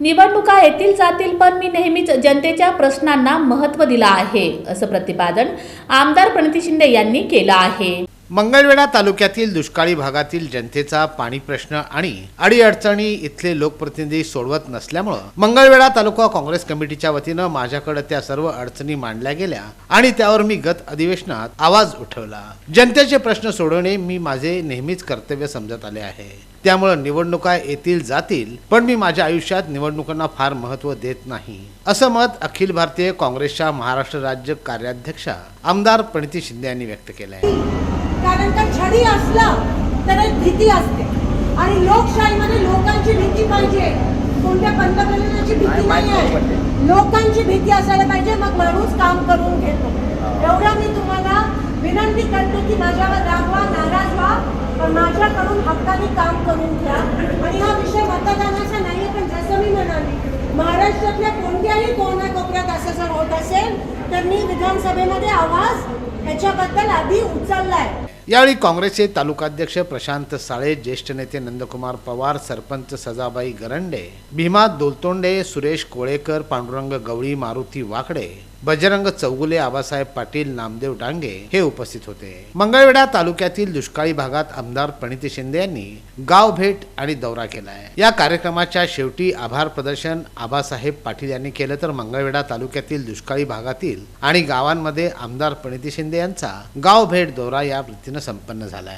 निवडणुका येतील जातील पण मी नेहमीच जनतेच्या प्रश्नांना महत्त्व दिलं आहे असं प्रतिपादन आमदार प्रणिती शिंदे यांनी केलं आहे. मंगळवेढा तालुक्यातील दुष्काळी भागातील जनतेचा पाणी प्रश्न आणि अडीअडचणी इथले लोकप्रतिनिधी सोडवत नसल्यामुळं मंगळवेढा तालुका काँग्रेस कमिटीच्या वतीनं माझ्याकडे त्या सर्व अडचणी मांडल्या गेल्या आणि त्यावर मी गत अधिवेशनात आवाज उठवला. जनतेचे प्रश्न सोडवणे मी माझे नेहमीच कर्तव्य समजत आले आहे. त्यामुळं निवडणुका येतील जातील पण मी माझ्या आयुष्यात निवडणुकांना फार महत्त्व देत नाही. असं मत अखिल भारतीय काँग्रेसच्या महाराष्ट्र राज्य कार्याध्यक्षा आमदार प्रणिती शिंदे यांनी व्यक्त केलं आहे कारण का छडी असला तर एक भीती असते. आणि लोकशाहीमध्ये लोकांची भीती पाहिजे. कोणत्या पंतप्रधानाची भीती नाही आहे लोकांची भीती असायला पाहिजे मग माणूस काम करून घेतो. एवढं मी तुम्हाला विनंती करते की माझ्यावर रागवा नाराज व्हा पण माझ्याकडून हक्काने काम करून घ्या. आणि हा विषय मतदानाचा नाही पण जसं मी म्हणाली महाराष्ट्रातल्या कोणत्याही कोणाकोपऱ्यात असं जर होत असेल त्यांनी विधानसभेमध्ये आवाज ह्याच्याबद्दल आधी उचललाय. यावेळी काँग्रेसचे तालुकाध्यक्ष प्रशांत साळे ज्येष्ठ नेते नंदकुमार पवार सरपंच सजाबाई गरंडे भीमा दोलतोंडे सुरेश कोळेकर पांडुरंग गवळी मारुती वाकडे बजरंग चौगुले आबासाहेब पाटील नामदेव डांगे हे उपस्थित होते. मंगळवेढा तालुक्यातील दुष्काळी भागात आमदार प्रणिती शिंदे यांनी गाव भेट आणि दौरा केलाय. या कार्यक्रमाच्या शेवटी आभार प्रदर्शन आबासाहेब पाटील यांनी केलं तर मंगळवेढा तालुक्यातील दुष्काळी भागातील आणि गावांमध्ये आमदार प्रणिती शिंदे यांचा गाव भेट दौरा या वृत्तीनं संपन्न झालाय.